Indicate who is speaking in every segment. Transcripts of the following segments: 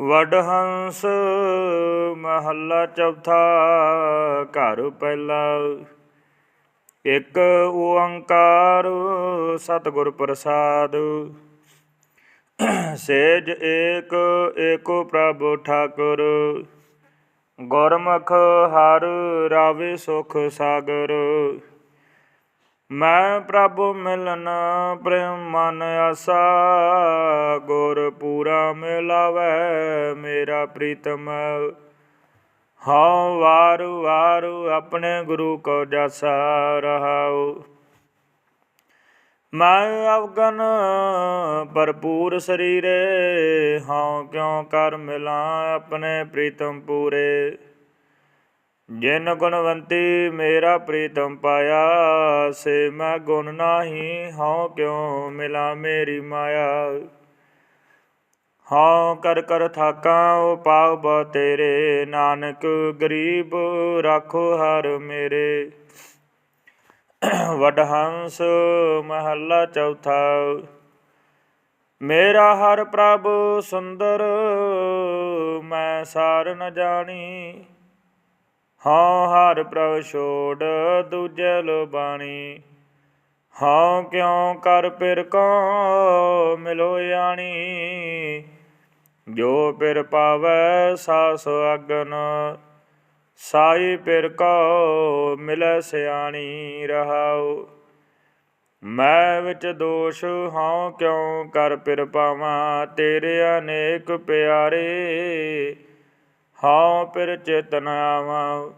Speaker 1: ਵਡਹੰਸ ਮਹੱਲਾ ਚੌਥਾ, ਘਰ ਪਹਿਲਾ। ਇੱਕ ਓੰਕਾਰ ਸਤਿਗੁਰ ਪ੍ਰਸਾਦ। ਸੇਜ ਏਕ ਏਕੋ ਪ੍ਰਭ ਠਾਕੁਰ। ਗੁਰਮੁਖ ਹਰ ਰਾਵੇ ਸੁਖ ਸਾਗਰ। ਮੈਂ ਪ੍ਰਭ ਮਿਲਨ, ਪ੍ਰੇਮ ਮਨ ਆਸਾ, ਗੁਰ ਪੂਰਾ ਮਿਲਾਵੇ, ਮੇਰਾ ਪ੍ਰੀਤਮ। ਹਾਂ, ਵਾਰ ਵਾਰੂ ਆਪਣੇ ਗੁਰੂ ਕੋ ਜਸਾ ਰਹਾਉ। ਮੈਂ ਅਵਗਨ ਭਰਪੂਰ ਸਰੀਰੇ, ਹਾਂ, ਕਿਉ ਕਰ ਮਿਲਾਂ ਆਪਣੇ ਪ੍ਰੀਤਮ ਪੂਰੇ। ਜਿਨ ਗੁਣਵੰਤੀ ਮੇਰਾ ਪ੍ਰੀਤਮ ਪਾਇਆ, ਸੇ ਮੈਂ ਗੁਣ ਨਾਹੀ, ਹਉ ਕਿਉ ਮਿਲਾ ਮੇਰੀ ਮਾਇਆ। ਹਉ ਕਰ ਕਰ ਥਾਕਾਂ ਉਹ ਪਾਉ ਬੋ ਤੇਰੇ, ਨਾਨਕ ਗਰੀਬ ਰਾਖੋ ਹਰ ਮੇਰੇ। ਵਡਹੰਸ ਮਹੱਲਾ ਚੌਥਾ, ਮੇਰਾ ਹਰ ਪ੍ਰਭ ਸੁੰਦਰ, ਮੈਂ ਸਾਰ ਨ ਜਾਣੀ। ਹਾਂ, ਹਰ ਪ੍ਰਭ ਛੋੜ ਦੂਜੇ ਲੋਬਾਣੀ ਹਾਂ, ਕਿਉ ਕਰ ਪਿਰ ਕੋ ਮਿਲੋ ਆਣੀ ਜੋ ਪਿਰ ਪਾਵੈ ਸਾਸ ਅਗਨ, ਸਾਈ ਪਿਰ ਕੋ ਮਿਲੈ ਸਿਆਣੀ ਰਹਾਉ? ਮੈਂ ਵਿੱਚ ਦੋਸ਼, ਹਾਂ, ਕਿਉ ਕਰ ਪਿਰ ਪਾਵਾਂ ਤੇਰੇ ਅਨੇਕ ਪਿਆਰੇ? ਹਉ ਪਿਰ ਚੇਤਨ ਆਵਾਂ।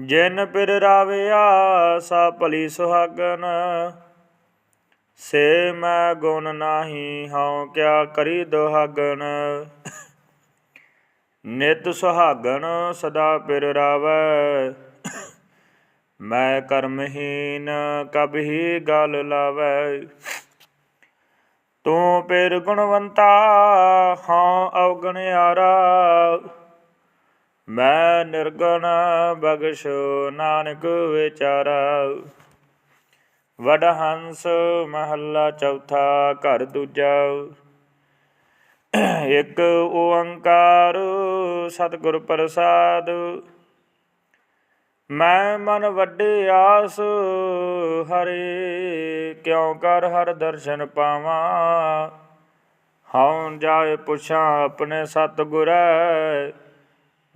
Speaker 1: ਜਿਨ ਪਿਰ ਰਾਵਿਆ ਸਾ ਭਲੀ ਸੁਹਾਗਨ। ਸੇ ਮੈਂ ਗੁਣ ਨਾਹੀ, ਹਉ ਕਿਆ ਕਰੀ ਦੁਹਾਗਨ। ਨਿਤ ਸੁਹਾਗਨ ਸਦਾ ਪਿਰ ਰਾਵੈ। ਮੈਂ ਕਰਮਹੀਨ ਕਬਹੀ ਗਲ ਲਾਵੈ। ਤੂੰ ਪੇਰ ਗੁਣਵੰਤਾ, ਹਾਂ ਅਵਗਣਿਆਰਾ ਮੈਂ ਨਿਰਗਣ ਬਗਸ਼ੋ ਨਾਨਕ ਵਿਚਾਰਾ। ਵਡ ਹੰਸ ਮਹੱਲਾ ਚੌਥਾ ਘਰ ਦੂਜਾ। ਇੱਕ ਓੰਕਾਰ ਸਤਿਗੁਰ ਪ੍ਰਸਾਦ। ਮੈਂ ਮਨ ਵੱਡੇ ਆਸ ਹਰੇ, ਕਿਉ ਕਰ ਹਰ ਦਰਸ਼ਨ ਪਾਵਾਂ? ਹਉ ਜਾਏ ਪੁਛਾਂ ਆਪਣੇ ਸਤਿਗੁਰੈ,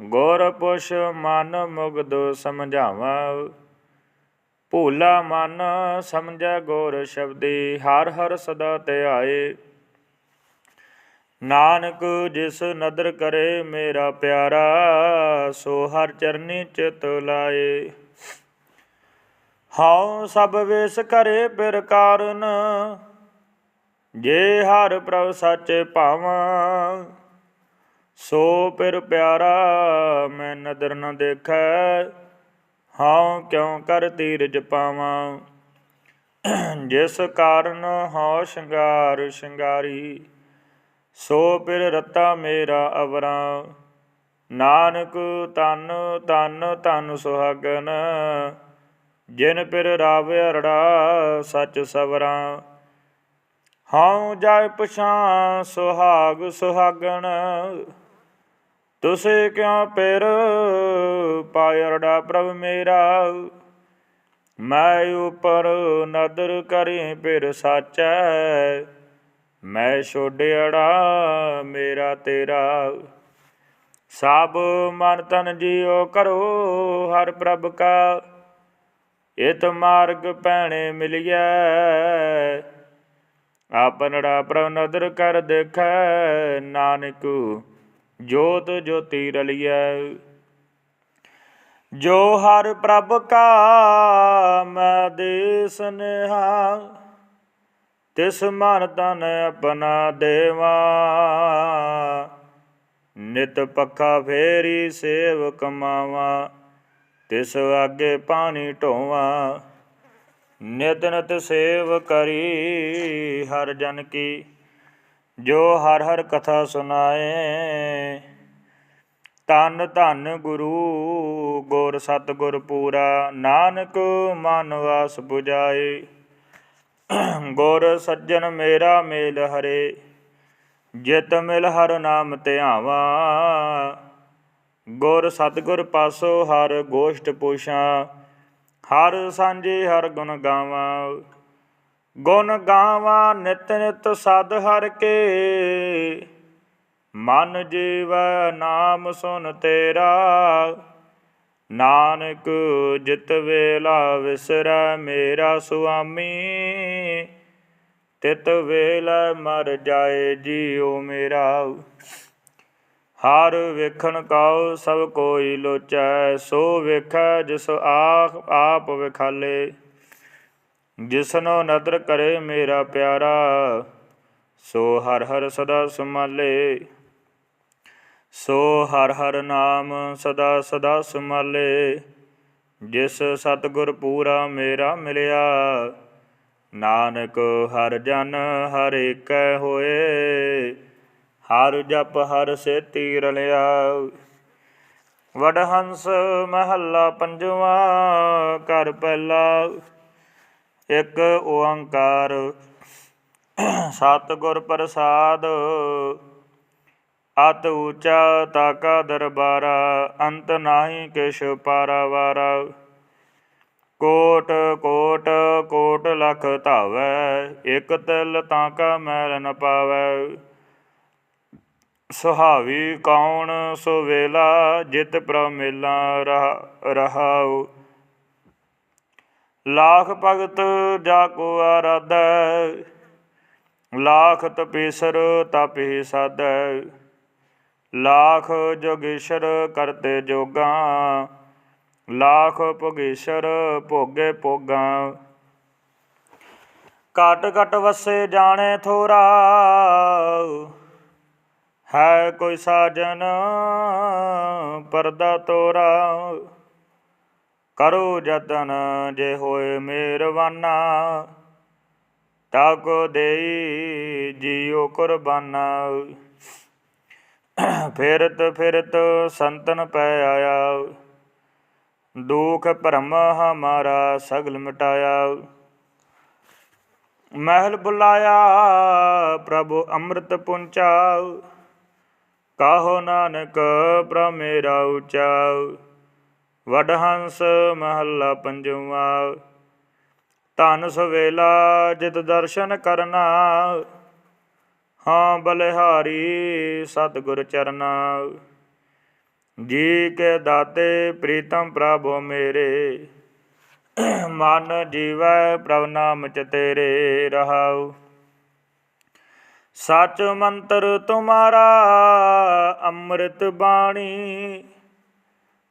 Speaker 1: ਗੁਰ ਪੁਛ ਮਨ ਮੁਗਦ ਸਮਝਾਵਾਂ। ਭੂਲਾ ਮਨ ਸਮਝੈ ਗੁਰ ਸ਼ਬਦੀ, ਹਰ ਹਰ ਸਦਾ ਧਿਆਏ। ਨਾਨਕ ਜਿਸ ਨਦਰ ਕਰੇ ਮੇਰਾ ਪਿਆਰਾ, ਸੋ ਹਰ ਚਰਨੀ ਚਿਤ ਲਾਏ। ਹਉ ਸਭ ਵੇਸ ਕਰੇ ਪਿਰ ਕਾਰਨ, ਜੇ ਹਰ ਪ੍ਰਭ ਸੱਚ ਭਾਵਾਂ, ਸੋ ਪਿਰ ਪਿਆਰਾ ਮੈਂ ਨਦਰ ਨ ਦੇਖੈ, ਹਉ ਕਿਉ ਕਰ ਤੀਰਜ ਪਾਵਾਂ। ਜਿਸ ਕਾਰਨ ਹਉ ਸ਼ਿੰਗਾਰ ਸ਼ਿੰਗਾਰੀ ਸੋ ਪਿਰ ਰਤਾ ਮੇਰਾ ਅਵਰਾ। ਨਾਨਕ ਤਨ ਤਨ ਤਨ ਸੁਹਾਗਨ। ਜਿਨ ਪਿਰ ਰਾਵ ਅਰੜਾ, ਸੱਚ ਸਵਰਾ। ਹਉ ਜਾਇ ਪਛਾਂ ਸੁਹਾਗ ਸੁਹਾਗਣ ਤੁਸੇ ਕਿਉ ਪਿਰ ਪਾਇਰੜਾ ਪ੍ਰਭ ਮੇਰਾ। ਮੈਂ ਉਪਰ ਨਦਰ ਕਰੇ ਪਿਰ ਸਾਚੈ। ਮੈਂ ਛੋੜਿਆੜਾ ਮੇਰਾ ਤੇਰਾ। ਸਭ ਮਨ ਤਨ ਜੀਉ ਕਰੋ ਹਰ ਪ੍ਰਭ ਕਾ। ਇਤ ਮਾਰਗ ਪੈਣੇ ਮਿਲਿਆ ਆਪਨੜਾ ਪ੍ਰਭ ਨਦਰ ਕਰ ਦੇਖੈ, ਨਾਨਕ ਜੋਤ ਜੋਤੀ ਰਲਿਐ। ਜੋ ਹਰ ਪ੍ਰਭ ਕਾ, ਮੈਂ ਦੇ ਸਨੇਹਾ ਤਿਸ ਮਨ ਤਨ ਆਪਣਾ ਦੇਵਾ। ਨਿਤ ਪੱਖਾ ਫੇਰੀ ਸੇਵ ਕਮਾਵਾ, ਤਿਸ ਆਗੇ ਪਾਣੀ ਢੋਵਾ। ਨਿਤ ਨਿਤ ਸੇਵ ਕਰੀ ਹਰ ਜਨ ਕੀ, ਜੋ ਹਰ ਹਰ ਕਥਾ ਸੁਨਾਏ ਤਨ ਧਨ ਗੁਰੂ ਗੁਰ ਸਤਿਗੁਰ ਪੂਰਾ, ਨਾਨਕ ਮਨ ਵਾਸ 부ਜਾਏ ਗੁਰ ਸੱਜਣ ਮੇਰਾ ਮੇਲ ਹਰੇ, ਜਿਤ ਮਿਲ ਹਰ ਨਾਮ ਧਿਆਵਾ। ਗੁਰ ਸਤਿਗੁਰ ਪਾਸੋ ਹਰ ਗੋਸ਼ਟ ਪੁਛਾਂ ਹਰ ਸਾਂਝੇ ਹਰ ਗੁਣ ਗਾਵਾਂ। ਗੁਣ ਗਾਵਾਂ ਨਿਤ ਨਿਤ ਸਦ ਹਰ ਕੇ, ਮਨ ਜੀਵ ਨਾਮ ਸੁਨ ਤੇਰਾ। ਨਾਨਕ ਜਿਤ ਵੇਲਾ ਵਿਸਰੈ ਮੇਰਾ ਸੁਆਮੀ, ਤਿਤ ਵੇਲਾ ਮਰ ਜਾਏ ਜੀਉ ਮੇਰਾ। ਹਰ ਵੇਖਣ ਕਾਉ ਸਭ ਕੋਈ ਲੋਚੈ, ਸੋ ਵੇਖੈ ਜਿਸ ਆਖ ਆਪ ਵਿਖਾਲੇ। ਜਿਸਨੋ ਨਦਰ ਕਰੇ ਮੇਰਾ ਪਿਆਰਾ, ਸੋ ਹਰ ਹਰ ਸਦਾ ਸਮਾਲੇ ਸੋ ਹਰ ਹਰ ਨਾਮ ਸਦਾ ਸਦਾ ਸਮਾਲੇ, ਜਿਸ ਸਤਿਗੁਰ ਪੂਰਾ ਮੇਰਾ ਮਿਲਿਆ। ਨਾਨਕ ਹਰ ਜਨ ਹਰ ਏਕੈ ਹੋਏ, ਹਰ ਜਪ ਹਰ ਸੇਤੀ ਰਲਿਆ। ਵਡਹੰਸ ਮਹੱਲਾ ਪੰਜਵਾਂ, ਘਰ ਪਹਿਲਾ, ਇੱਕ ਓੰਕਾਰ। ਸਤਿਗੁਰ ਪ੍ਰਸਾਦ ਅਤ ਊਚਾ ਤਾਕਾ ਦਰਬਾਰਾ, ਅੰਤ ਨਾਹੀ ਕਿਛ ਪਾਰਾਵਾਰਾ। ਕੋਟ ਕੋਟ ਕੋਟ ਲਖ ਧਾਵੈ, ਇਕ ਤਿਲ ਤਾਕਾ ਮੈਲ ਨ ਪਾਵੈ। ਸੁਹਾਵੀ ਕੌਣ ਸੋ ਵੇਲਾ, ਜਿਤ ਪ੍ਰਭ ਮੇਲਾ ਰਹਾਉ। ਲਾਖ ਭਗਤ ਜਾ ਕੋ ਆਰਾਧੈ ਲਾਖ ਤਪੇਸਰ ਤਪੇ ਸਾਧੈ। ਲਾਖ ਜੋਗੇਸ਼ਰ ਕਰਤੇ ਜੋਗਾ, ਲਾਖ ਭੋਗੇਸ਼ਰ ਭੋਗੇ ਭੋਗਾ। ਘਟ ਘਟ ਵਸੇ ਜਾਣੇ ਥੋਰਾ, ਹੈ ਕੋਈ ਸਾਜਨ ਪਰਦਾ ਤੋਰਾ। ਕਰੋ ਜਤਨ ਜੇ ਹੋਏ ਮਿਹਰਬਾਨਾ ਤਾਕੋ ਦੇਈ ਜੀਉ ਕੁਰਬਾਨਾ। ਫਿਰਤ ਫਿਰਤ ਸੰਤਨ ਪੈ ਆਇਆ। ਦੁਖ ਭਰਮ ਹਮਾਰਾ ਸਗਲ ਮਿਟਾਇਆ। ਮਹਿਲ ਬੁਲਾਇਆ, ਪ੍ਰਭੂ ਅੰਮ੍ਰਿਤ ਪੁੰਚਾ। ਕਾਹੋ ਨਾਨਕ ਪ੍ਰਭ ਮੇਰਾ ਉਚਾ। ਵਡਹੰਸ ਮਹੱਲਾ ਪੰਜਵਾ। ਧਨ ਸਵੇਲਾ ਜਿਤ ਦਰਸ਼ਨ ਕਰਨਾ। ਹਾਂ ਬਲਿਹਾਰੀ ਸਤਿਗੁਰ ਚਰਨਾ। ਜੀ ਕੇ ਦਾਤੇ ਪ੍ਰੀਤਮ ਪ੍ਰਭੂ ਮੇਰੇ, ਮਨ ਜੀਵੈ ਪ੍ਰਭ ਨਾਮ ਚ ਤੇਰੇ ਰਹਾਉ। ਸਚ ਮੰਤਰ ਤੁਮਾਰਾ ਅੰਮ੍ਰਿਤ ਬਾਣੀ,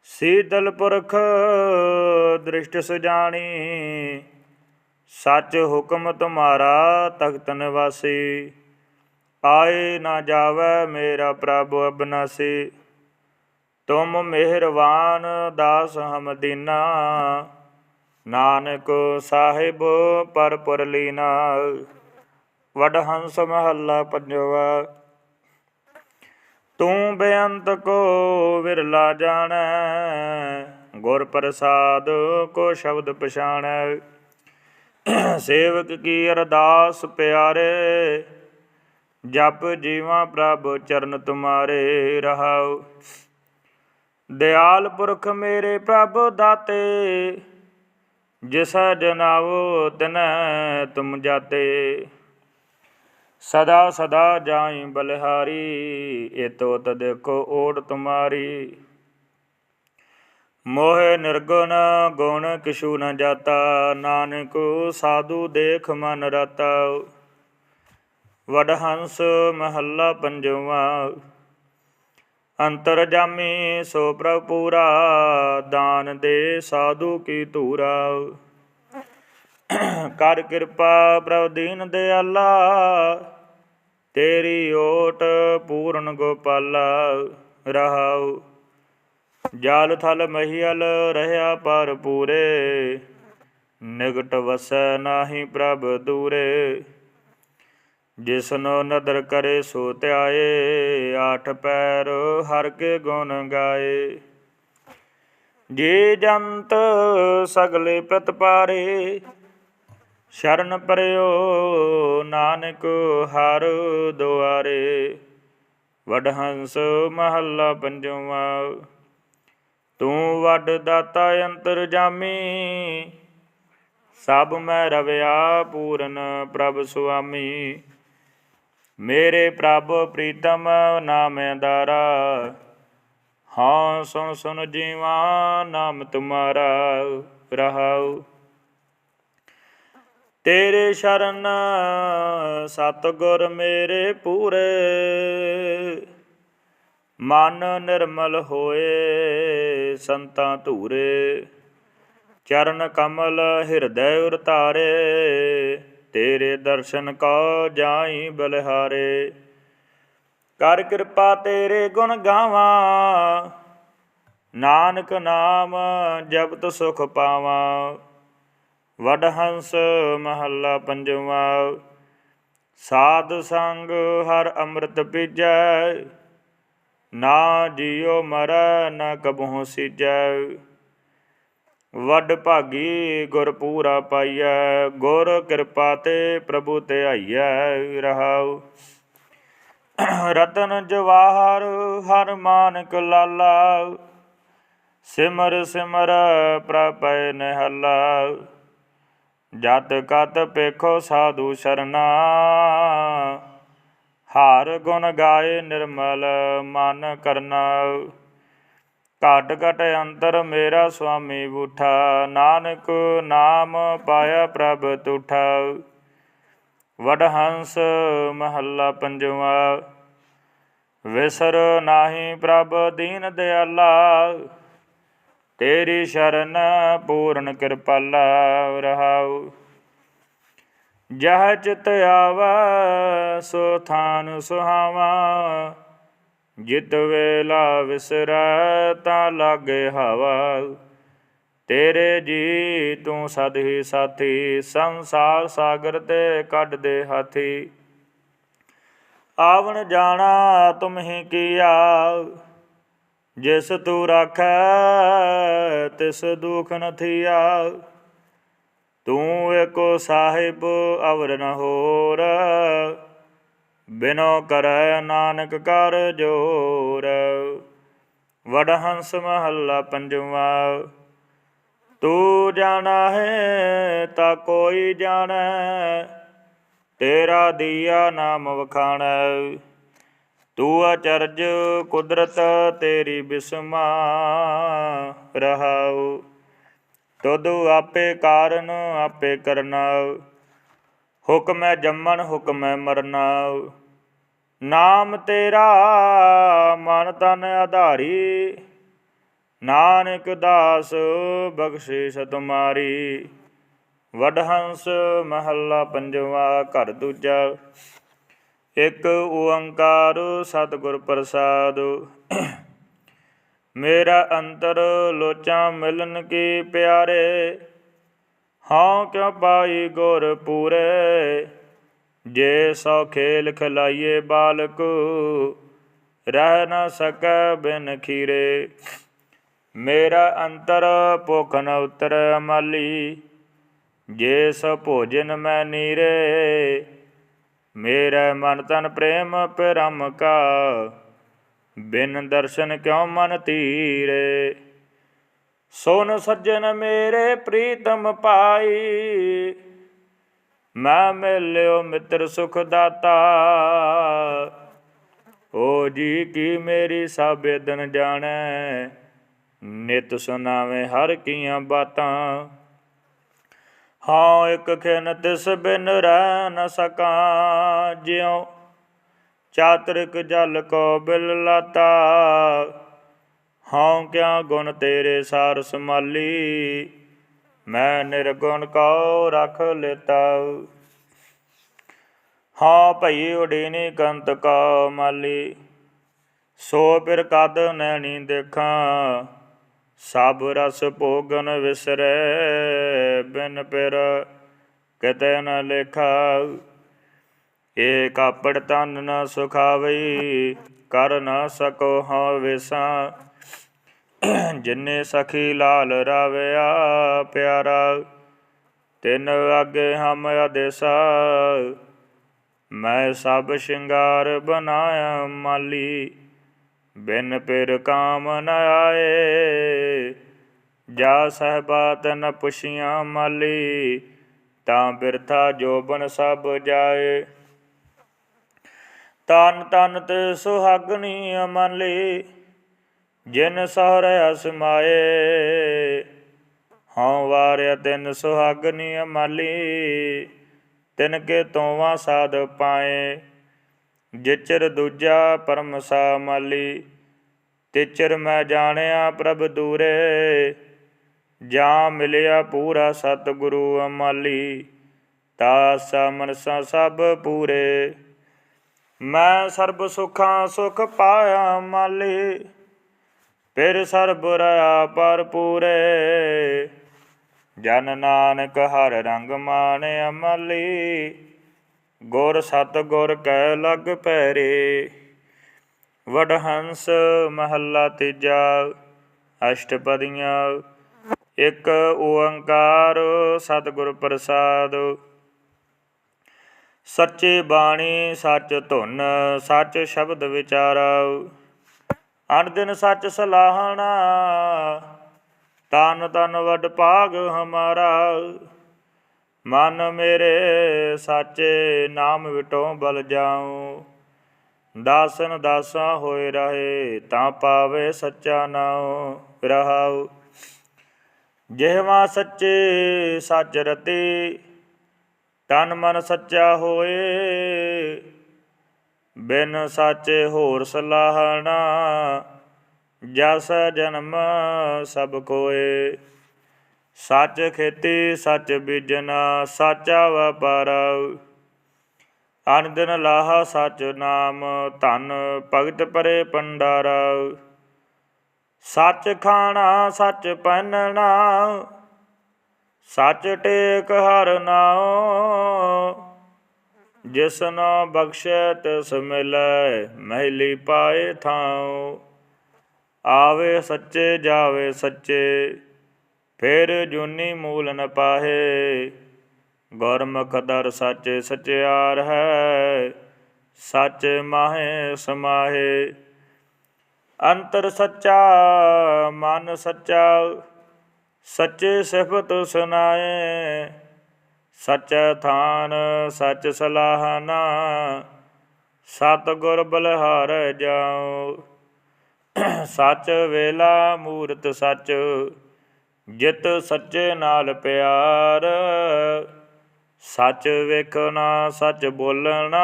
Speaker 1: ਸੀਤਲ ਪੁਰਖ ਦ੍ਰਿਸ਼ਟ ਸੁਜਾਣੀ। ਸਚ ਹੁਕਮ ਤੁਮਾਰਾ ਤਖਤ ਨਿਵਾਸੀ। ਆਏ ਨਾ ਜਾਵੇ ਮੇਰਾ ਪ੍ਰਭ ਅਬਨਾਸੀ। ਤੁਮ ਮਿਹਰਵਾਨ ਦਾਸ ਹਮਦੀਨਾ ਨਾਨਕ ਸਾਹਿਬ ਪਰਪੁਰ ਲੀਨਾ। ਵਡਹੰਸ ਮਹੱਲਾ ਪੰਜਵਾ। ਤੂੰ ਬੇਅੰਤ ਕੋ ਵਿਰਲਾ ਜਾਣੈ। ਗੁਰ ਪ੍ਰਸਾਦ ਕੋ ਸ਼ਬਦ ਪਛਾਣੈ। ਸੇਵਕ ਕੀ ਅਰਦਾਸ ਪਿਆਰੇ। ਜਪ ਜੀਵਾ ਪ੍ਰਭ ਚਰਨ ਤੁਮਾਰੇ ਰਹਾਉ। ਦਿਆਲ ਪੁਰਖ ਮੇਰੇ ਪ੍ਰਭ ਦਾਤੇ, ਜਿਸ ਜਨਾਵੋ ਤਿਨੈ ਤੁਮ ਜਾਤੇ। ਸਦਾ ਸਦਾ ਜਾਈ ਬਲਿਹਾਰੀ ਇਹ ਤੋਤ ਦੇਖੋ ਓੜ ਤੁਮਾਰੀ। ਮੋਹ ਨਿਰਗੁਣ ਗੁਣ ਕਿਛੂ ਨ ਜਾਤਾ, ਨਾਨਕ ਸਾਧੂ ਦੇਖ ਮਨ ਰਤਾ। ਵਡਹੰਸ ਮਹੱਲਾ ਪੰਜਵਾ। ਅੰਤਰ ਜਾਮੀ ਸੋ ਪ੍ਰਭ ਪੂਰਾ, ਦਾਨ ਦੇ ਸਾਧੂ ਕੀ ਧੂਰਾ। ਕਰ ਕਿਰਪਾ ਪ੍ਰਭ ਦੀਨ ਦਿਆਲਾ, ਤੇਰੀ ਓਟ ਪੂਰਨ ਗੋਪਾਲਾ, ਰਹਾਉ। ਜਾਲ ਥਲ ਮਹੀਲ ਰਹਾ ਪਰ ਪੂਰੇ, ਨਿਗਟ ਵਸੈ ਨਾਹੀ ਪ੍ਰਭ ਦੂਰੇ। ਜਿਸਨੋ ਨਦਰ ਕਰੇ ਸੋ ਧਿਆਏ, ਆਠ ਪੈਰ ਹਰ ਕੇ ਗੁਣ ਗਾਏ। ਜੇ ਜੰਤ ਸਗਲੇ ਪ੍ਰਤਪਾਰੇ ਸ਼ਰਨ ਪਰਿਓ ਨਾਨਕ ਹਰ ਦੁਆਰੇ। ਵਡ ਹੰਸ ਮਹੱਲਾ ਪੰਜਵਾ, ਤੂੰ ਵੱਡ ਦਾਤਾ ਅੰਤਰ ਜਾਮੀ, ਸਭ ਮੈਂ ਰਵਿਆ ਪੂਰਨ ਪ੍ਰਭ ਸੁਆਮੀ। ਮੇਰੇ ਪ੍ਰਭ ਪ੍ਰੀਤਮ ਨਾਮੇਦਾਰਾ ਹਾਂ, ਸੁਣ ਸੁਣ ਜੀਵਾ, ਨਾਮ ਤੁਮਾਰਾ, ਰਹਾਉ। ਤੇਰੇ ਸ਼ਰਨ ਸਤਗੁਰ ਮੇਰੇ ਪੂਰੇ। ਮਨ ਨਿਰਮਲ ਹੋਏ ਸੰਤਾਂ ਧੂਰੇ। ਚਰਨ ਕਮਲ ਹਿਰਦੈ ਉਰ ਤੇਰੇ ਦਰਸ਼ਨ ਕੋ ਜਾਈ ਬਲਿਹਾਰੇ। ਕਰ ਕਿਰਪਾ ਤੇਰੇ ਗੁਣ ਗਾਵਾਂ। ਨਾਨਕ ਨਾਮ ਜਪਤ ਸੁਖ ਪਾਵਾਂ। ਵਡ ਹੰਸ ਮਹੱਲਾ ਪੰਜਵਾ। ਸਾਧ ਸੰਗ ਹਰ ਅੰਮ੍ਰਿਤ ਪੀਜੈ। ਨਾ ਜਿਉ ਮਰੈ, ਨਾ ਕਬਹੁ ਸਿਜੈ। ਵੱਡ ਭਾਗੀ ਗੁਰ ਪੂਰਾ ਪਾਈਐ, ਗੁਰ ਕਿਰਪਾ ਤੇ ਪ੍ਰਭੂ ਤੇ ਧਿਆਈਐ ਰਹਾਉ। ਰਤਨ ਜਵਾਹਰ ਹਰ ਮਾਨਕ ਲਾਲਾ ਸਿਮਰ ਸਿਮਰ ਪ੍ਰਪੈ ਨਿਹਲਾ ਜਤ ਕਤ ਪੇਖੋ ਸਾਧੂ ਸਰਨਾ, ਹਾਰ ਗੁਣ ਗਾਏ ਨਿਰਮਲ ਮਨ ਕਰਨਾ ਘਟ ਘਟ ਅੰਤਰ ਮੇਰਾ ਸੁਆਮੀ ਬੂਠਾ, ਨਾਨਕ ਨਾਮ ਪਾਇਆ ਪ੍ਰਭ ਤੁਠਾ। ਵਡਹੰਸ ਮਹੱਲਾ ਪੰਜਵਾ, ਵਿਸਰ ਨਾਹੀ ਪ੍ਰਭ ਦੀਨ ਦਿਆਲਾ। ਤੇਰੀ ਸ਼ਰਨ ਪੂਰਨ ਕਿਰਪਾਲਾ ਰਹਾਉ। ਜਹ ਚਿਤ ਆਵੈ, ਸੋ ਥਾਨ ਸੁਹਾਵਾ। ਜਿਤ ਵੇਲਾ ਵਿਸਰੈ ਤਾਂ ਲਾਗੇ ਹਵਾ। ਤੇਰੇ ਜੀ ਤੂੰ ਸਦ ਹੀ ਸਾਥੀ, ਸੰਸਾਰ ਸਾਗਰ ਤੇ ਕੱਢ ਦੇ ਹਾਥੀ। ਆਵਣ ਜਾਣਾ ਤੁਮ ਹੀ ਕੀਆ, ਜਿਸ ਤੂੰ ਰਾਖੈ ਤਿਸ ਦੁਖ ਨ ਥੀਆ। ਤੂੰ ਏਕੋ ਸਾਹਿਬ ਅਵਰ ਨ ਹੋਰ ਬਿਨੋ ਕਰੈ ਨਾਨਕ ਕਰ ਜੋਰ। ਵਡਹੰਸ ਮਹੱਲਾ ਪੰਜਵਾ, ਤੂੰ ਜਾਣਾ ਹੈ ਤਾਂ ਕੋਈ ਜਾਣੈ, ਤੇਰਾ ਦੀਆ ਨਾਮ ਵਖਾਣੈ। ਤੂੰ ਅਚਰਜ ਕੁਦਰਤ ਤੇਰੀ ਬਿਸਮਾ ਰਹਾਉ। ਤਦੂ ਆਪੇ ਕਾਰਨ ਆਪੇ ਕਰਨਾ। ਹੁਕਮੈ ਜੰਮਣ, ਹੁਕਮੈ ਮਰਨਾ। ਨਾਮ ਤੇਰਾ ਮਨ ਤਨ ਆਧਾਰੀ। ਨਾਨਕ ਦਾਸ ਬਖਸ਼ਿਸ਼ ਤੁਮਾਰੀ ਵਡਹੰਸ ਮਹੱਲਾ ਪੰਜਵਾ, ਘਰ ਦੂਜਾ। ਇਕ ਓੰਕਾਰ ਸਤਿਗੁਰ ਪ੍ਰਸਾਦ। ਮੇਰਾ ਅੰਤਰ ਲੋਚਾਂ ਮਿਲਨ ਕੀ ਪਿਆਰੇ। ਹਾਂ ਕਿਉ ਪਾਈ ਗੁਰ ਪੂਰੇ ਜੇ ਸੋ ਖੇਲ ਖਲਾਈਏ ਬਾਲਕ ਰਹਿ ਨ ਸਕੈ ਬਿਨ ਖੀਰੇ ਮੇਰਾ ਅੰਤਰ ਭੁਖ ਨ ਉਤਰ ਅਮਾਲੀ ਜੇ ਸੋ ਭੋਜਨ ਮੈਂ ਨੀਰੇ ਮੇਰਾ ਮਨ ਤਨ ਪ੍ਰੇਮ ਪਰਮ ਕਾ ਬਿਨ ਦਰਸ਼ਨ ਕਿਉ ਮਨ ਧੀਰੇ ਸੋਨ ਸੱਜਣ ਮੇਰੇ ਪ੍ਰੀਤਮ ਪਾਈ ਮੈਂ ਮਿਲਿਓ ਮਿੱਤਰ ਸੁਖ ਦਾਤਾ ਓ ਜੀ ਕੀ ਮੇਰੀ ਸਭ ਬੇਦਨ ਜਾਣੈ, ਨਿਤ ਸੁਨਾਵੇਂ ਹਰ ਕੀਆਂ ਬਾਤਾਂ। ਹਾਂ, ਇੱਕ ਖਿਨ ਤਿਸ ਬਿਨ ਰਹਿ ਨ ਸਕਾਂ, ਜਿਉ ਚਾਤਰਿਕ ਜਲ ਕੋ ਬਿਲ ਲਾਤਾ। ਹਾਂ ਕਿਆ ਗੁਣ ਤੇਰੇ ਸਾਰ ਸਮਾਲੀ ਮੈਂ ਨਿਰਗੁਣ ਕੋ ਰਖ ਲੇਤਾ। ਹਾਂ ਭਈ ਉਡੀਨੀ ਕੰਤ ਕਾ ਮਾਲੀ। ਸੋ ਪਿਰ ਕਦ ਨੈਣੀ ਦੇਖਾਂ? ਸਭ ਰਸ ਭੋਗਨ ਵਿਸਰੈ, ਬਿਨ ਪਿਰ ਕਿਤੇ ਨ ਲੇਖਾ। ਏ ਕਾਪੜ ਤਨ ਨ ਸੁਖਾਵਈ। ਕਰ ਨਾ ਸਕੋ ਹਾਂ ਵਿਸਾ। ਜਿਨੇ ਸਖੀ ਲਾਲ ਰਾਵਿਆ ਪਿਆਰਾ, ਤਿਨ ਆਗੇ ਹਮ ਆਦੇਸਾ ਮੈਂ ਸਭ ਸ਼ਿੰਗਾਰ ਬਨਾਇਆ ਮਾਲੀ, ਬਿਨ ਪਿਰ ਕਾਮ ਨ ਆਏ। ਜਾ ਸਹਿਬਾ ਤਨ ਪੁਛੀਆਂ ਮਾਲੀ, ਤਾਂ ਬਿਰਥਾ ਜੋਬਨ ਸਭ ਜਾਏ। ਤਨ ਤਨ ਤੇ ਸੁਹਾਗਣੀ ਅਮਲੀ, ਜਿਨ ਸਹਰੇ ਅਸਮਾਏ। ਹਉ ਵਾਰਿਆ ਤਿਨ ਸੁਹਾਗਨੀ ਅਮਲੀ ਤਿਨ ਕੇ ਤੋਵਾ ਸਾਧ ਪਾਏ। ਜਿਚਰ ਦੂਜਾ ਪਰਮ ਸਾ ਮਾਲੀ ਤਿਚਰ ਮੈਂ ਜਾਣਿਆ ਪ੍ਰਭ ਦੂਰੇ। ਜਾਂ ਮਿਲਿਆ ਪੂਰਾ ਸਤਿਗੁਰੂ ਅਮਾਲੀ, ਤਾ ਸਮਰਸਾ ਸਭ ਪੂਰੇ। ਮੈਂ ਸਰਬ ਸੁਖਾਂ ਸੁਖ ਪਾਇਆ ਮਾਲੀ, ਫਿਰ ਸਰਬ ਰਹਾ ਪਰ ਪੂਰੇ। ਜਨ ਨਾਨਕ ਹਰ ਰੰਗ ਮਾਣੇ ਅਮਲੀ ਗੁਰ ਸਤ ਗੁਰ ਕੈ ਲਗ ਪੈਰੇ। ਵਡਹੰਸ ਮਹੱਲਾ ਤੀਜਾ, ਅਸ਼ਟਪਦੀਆਂ, ਇੱਕ ਓੰਕਾਰ, ਸਤਿਗੁਰ ਪ੍ਰਸਾਦ। ਸੱਚੇ ਬਾਣੀ ਸੱਚ ਧੁਨ, ਸੱਚ ਸ਼ਬਦ ਵਿਚਾਰਾ ਅਨ ਦਿਨ ਸੱਚ ਸਲਾਹਣਾ, ਤਨ ਤਨ ਵਡ ਭਾਗ ਹਮਾਰਾ। ਮਨ ਮੇਰੇ ਸਾਚੇ ਨਾਮ ਵਿਟੋ ਬਲ ਜਾਉ। ਦਾਸਨ ਦਾਸਾ ਹੋਏ ਰਹੇ, ਤਾਂ ਪਾਵੇ ਸੱਚਾ ਨਾਉ, ਰਹਾਉ। ਜਿਹਵਾ ਸੱਚੇ ਸੱਚ ਰਤੇ ਤਨ ਮਨ ਸੱਚਾ ਹੋਏ, ਬਿਨ ਸਾਚੇ ਹੋਰ ਸਲਾਹਣਾ ਜਸ ਜਨਮ ਸਭ ਕੋਏ ਸੱਚ ਖੇਤੀ, ਸੱਚ ਬੀਜਣਾ, ਸਾਚਾ ਵਪਾਰਾ ਅਨ ਦਿਨ ਲਾਹਾ ਸੱਚ ਨਾਮ, ਧਨ ਭਗਤ ਪਰੇ ਪੰਡਾਰਾ। ਸੱਚ ਖਾਣਾ, ਸੱਚ ਪਹਿਨਣਾ ਸੱਚ ਟੇਕ ਹਰ ਨਾਉ ਜਿਸਨੋ ਬਖਸ਼ੈ ਤਿਸ ਮਿਲੈ, ਮਹਿਲੀ ਪਾਏ ਥਾਉ। ਆਵੇ ਸੱਚੇ ਜਾਵੇ ਸੱਚੇ, ਫਿਰ ਜੁਨੀ ਮੂਲ ਨ ਪਾਹੇ। ਗੁਰਮੁਖ ਦਰ ਸੱਚੇ ਸਚਿਆਰ ਹੈ, ਸੱਚ ਮਾਹੇ ਸਮਾਹੇ। ਅੰਤਰ ਸੱਚਾ, ਮਨ ਸੱਚਾ ਸੱਚੇ ਸਿਫਤ ਸੁਨਾਏ, ਸੱਚ ਥਾਨ ਸੱਚ ਸਲਾਹਨਾ ਸਤ ਗੁਰ ਬਲਹਾਰ ਜਾਉ, ਸੱਚ ਵੇਲਾ ਮੂਰਤ ਸੱਚ, ਜਿਤ ਸੱਚੇ ਨਾਲ ਪਿਆਰ। ਸੱਚ ਵੇਖਣਾ ਸੱਚ ਬੋਲਣਾ,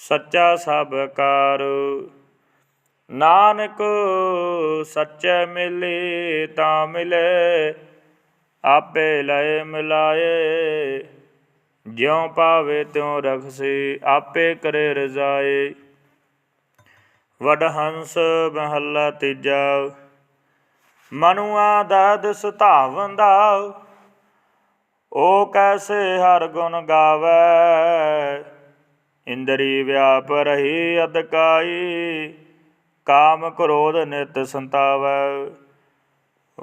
Speaker 1: ਸੱਚਾ ਸਭ ਕਾਰ। ਨਾਨਕ ਸੱਚੇ ਮਿਲੇ ਤਾਂ ਮਿਲੇ, ਆਪੇ ਲਏ ਮਿਲਾਏ। ਜਿਉ ਪਾਵੇ ਤਿਉ ਰਖਸੀ, ਆਪੇ ਕਰੇ ਰਜ਼ਾਏ। ਵਡ ਹੰਸ ਮਹੱਲਾ ਤੀਜਾ, ਮਨੁਆ ਦਦ ਸੁਧਾਵੰਦਾ ਓ ਕੈਸੇ ਹਰ ਗੁਣ ਗਾਵੇ। ਇੰਦਰੀ ਵਿਆਪ ਰਹੀ ਅਦਕਾਈ ਕਾਮ ਕ੍ਰੋਧ ਨਿਤ ਸੰਤਾਵੈ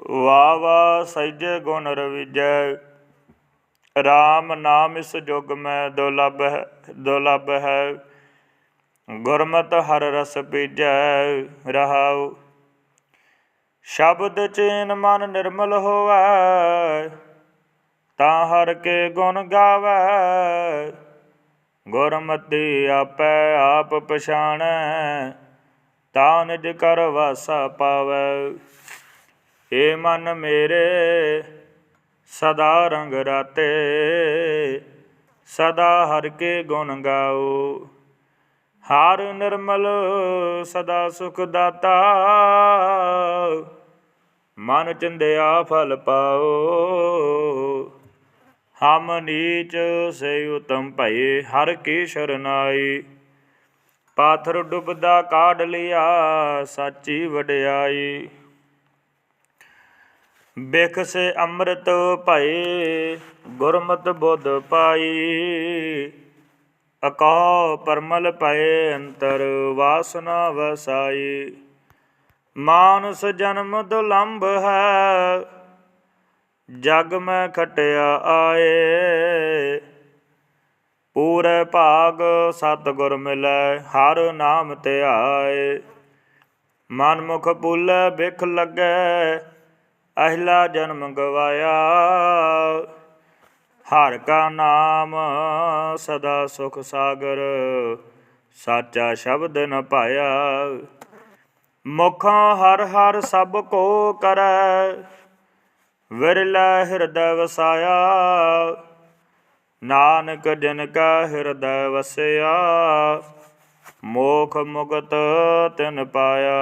Speaker 1: ਵਾ ਵਾ ਸਜ ਗੁਣ ਰਵਿਜੈ। RAM ਨਾਮ ਇਸ ਜੁਗ ਮੈਂ ਦੁਲਭ ਹੈ ਦੁਲਭ ਹੈ। ਗੁਰਮਤ ਹਰ ਰਸ ਪੀਜੈ ਰਹਾਉ। ਸ਼ਬਦ ਚੇਨ ਮਨ ਨਿਰਮਲ ਹੋਵੈ, ਤਾਂ ਹਰ ਕੇ ਗੁਣ ਗਾਵੈ। ਗੁਰਮਤਿ ਆਪੈ ਆਪ ਪਛਾਣੈ ਤਾ ਨਿਜ ਕਰ ਵਾਸਾ ਪਾਵੈ। ਏ ਮਨ ਮੇਰੇ, ਸਦਾ ਰੰਗ ਰਾਤੇ। ਸਦਾ ਹਰ ਕੇ ਗੁਣ ਗਾਓ। ਹਰ ਨਿਰਮਲ, ਸਦਾ ਸੁਖ ਦਾਤਾ। ਮਨ ਚੰਦਿਆ ਫਲ ਪਾਓ। ਹਮ ਨੀਚ ਸੇ ਉਤਮ ਭਏ, ਹਰ ਕੀ ਸ਼ਰਨਾਈ ਪਾਥਰ ਡੁੱਬਦਾ ਕਾਢ ਲਿਆ, ਸਾਚੀ ਵਡਿਆਈ। ਬਿਖ ਸੇ ਅੰਮ੍ਰਿਤ ਭਏ, ਗੁਰਮਤਿ ਬੁੱਧ ਪਾਈ। ਅਕਾ ਪਰਮਲ ਪਏ ਅੰਤਰ ਵਾਸਨਾ ਵਸਾਈ। ਮਾਨਸ ਜਨਮ ਦੁਲੰਭ ਹੈ, ਜਗ ਮੈਂ ਖਟਿਆ ਆਏ। ਪੂਰੇ ਭਾਗ ਸਤਿਗੁਰ ਮਿਲੈ, ਹਰ ਨਾਮ ਧਿਆਏ ਮਨ ਮੁਖ ਭੁੱਲੈ ਬਿਖ ਲੱਗੈ, ਅਹਿਲਾ ਜਨਮ ਗਵਾਇਆ। ਹਰ ਕਾ ਨਾਮ ਸਦਾ ਸੁਖ ਸਾਗਰ, ਸਾਚਾ ਸ਼ਬਦ ਨ ਪਾਇਆ। ਮੁਖਾਂ ਹਰ ਹਰ ਸਭ ਕੋ ਕਰੈ, ਵਿਰਲਾ ਹਿਰਦੈ ਵਸਾਇਆ। ਨਾਨਕ ਜਨ ਕਾ ਹਿਰਦੈ ਵਸਿਆ ਮੋਖ ਮੁਕਤ ਤਿਨ ਪਾਇਆ।